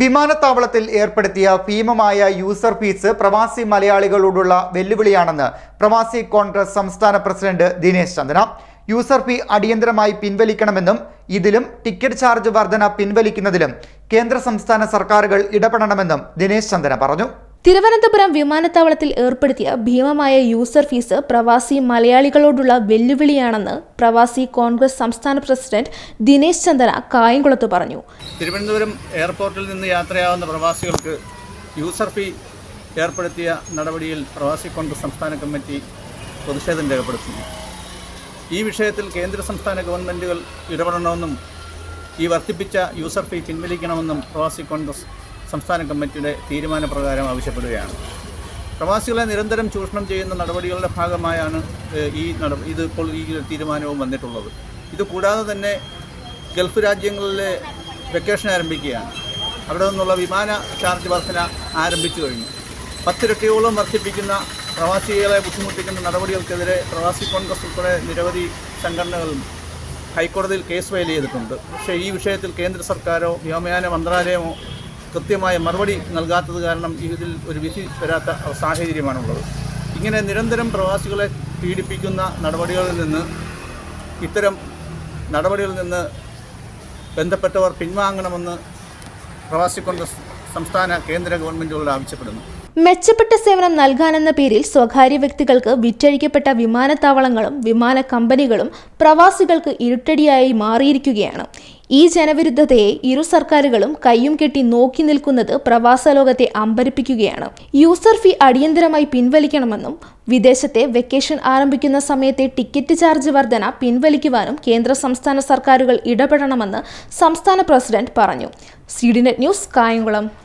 വിമാനത്താവളത്തിൽ ഏർപ്പെടുത്തിയ ഭീമമായ യൂസർ ഫീസ് പ്രവാസി മലയാളികളോടുള്ള വെല്ലുവിളിയാണെന്ന് പ്രവാസി കോൺഗ്രസ് സംസ്ഥാന president Dinesh Chandana. User fee അടിയന്തരമായി പിൻവലിക്കണമെന്നും ഇതിലും ടിക്കറ്റ് ചാർജ് വർധന പിൻവലിക്കുന്നതിലും കേന്ദ്ര സംസ്ഥാന സർക്കാരുകൾ ഇടപെടണമെന്നും ദിനേശ് ചന്ദന പറഞ്ഞു. തിരുവനന്തപുരം വിമാനത്താവളത്തിൽ ഏർപ്പെടുത്തിയ ഭീമമായ യൂസർ ഫീസ് പ്രവാസി മലയാളികളോടുള്ള വെല്ലുവിളിയാണെന്ന് പ്രവാസി കോൺഗ്രസ് സംസ്ഥാന പ്രസിഡന്റ് ദിനേശ് ചന്ദന കായംകുളത്ത് പറഞ്ഞു. തിരുവനന്തപുരം എയർപോർട്ടിൽ നിന്ന് യാത്രയാവുന്ന പ്രവാസികൾക്ക് യൂസർ ഫീ ഏർപ്പെടുത്തിയ നടപടിയിൽ പ്രവാസി കോൺഗ്രസ് സംസ്ഥാന കമ്മിറ്റി പ്രതിഷേധം രേഖപ്പെടുത്തുന്നു. ഈ വിഷയത്തിൽ കേന്ദ്ര സംസ്ഥാന ഗവൺമെന്റുകൾ ഇടപെടണമെന്നും ഈ വർദ്ധിപ്പിച്ച യൂസർ ഫീ പിൻവലിക്കണമെന്നും പ്രവാസി കോൺഗ്രസ് സംസ്ഥാന കമ്മിറ്റിയുടെ തീരുമാനപ്രകാരം ആവശ്യപ്പെടുകയാണ്. പ്രവാസികളെ നിരന്തരം ചൂഷണം ചെയ്യുന്ന നടപടികളുടെ ഭാഗമായാണ് ഈ നട ഇത് ഇപ്പോൾ ഈ തീരുമാനവും വന്നിട്ടുള്ളത്. ഇത് കൂടാതെ തന്നെ ഗൾഫ് രാജ്യങ്ങളിലെ വെക്കേഷൻ ആരംഭിക്കുകയാണ്. അവിടെ നിന്നുള്ള വിമാന ചാർജ് വർധന ആരംഭിച്ചു കഴിഞ്ഞു. പത്തിരട്ടിയോളം വർദ്ധിപ്പിക്കുന്ന പ്രവാസികളെ ബുദ്ധിമുട്ടിക്കുന്ന നടപടികൾക്കെതിരെ പ്രവാസി കോൺഗ്രസ് ഉൾപ്പെടെ നിരവധി സംഘടനകൾ ഹൈക്കോടതിയിൽ കേസ് ഫയൽ ചെയ്തിട്ടുണ്ട്. പക്ഷേ ഈ വിഷയത്തിൽ കേന്ദ്ര സർക്കാരോ വ്യോമയാന മന്ത്രാലയമോ കൃത്യമായ മറുപടി നൽകാത്തത് കാരണം ഇതിൽ ഒരു വിധി വരാത്ത സാഹചര്യമാണുള്ളത്. ഇങ്ങനെ നിരന്തരം പ്രവാസികളെ പീഡിപ്പിക്കുന്ന നടപടികളിൽ നിന്ന് ഇത്തരം നടപടികളിൽ നിന്ന് ബന്ധപ്പെട്ടവർ പിൻവാങ്ങണമെന്ന് പ്രവാസി കോൺഗ്രസ് സംസ്ഥാന കേന്ദ്ര ഗവൺമെന്റുകളോട് ആവശ്യപ്പെടുന്നു. മെച്ചപ്പെട്ട സേവനം നൽകാനെന്ന പേരിൽ സ്വകാര്യ വ്യക്തികൾക്ക് വിറ്റഴിക്കപ്പെട്ട വിമാനത്താവളങ്ങളും വിമാന കമ്പനികളും പ്രവാസികൾക്ക് ഇരുട്ടടിയായി മാറിയിരിക്കുകയാണ്. ഈ ജനവിരുദ്ധതയെ ഇരു സർക്കാരുകളും കയ്യും കെട്ടി നോക്കി നിൽക്കുന്നത് പ്രവാസ ലോകത്തെ അമ്പരിപ്പിക്കുകയാണ്. യൂസർ ഫീ അടിയന്തരമായി പിൻവലിക്കണമെന്നും വിദേശത്തെ വെക്കേഷൻ ആരംഭിക്കുന്ന സമയത്തെ ടിക്കറ്റ് ചാർജ് വർധന പിൻവലിക്കുവാനും കേന്ദ്ര സംസ്ഥാന സർക്കാരുകൾ ഇടപെടണമെന്ന് സംസ്ഥാന പ്രസിഡന്റ് പറഞ്ഞു. C news Kayamkulam.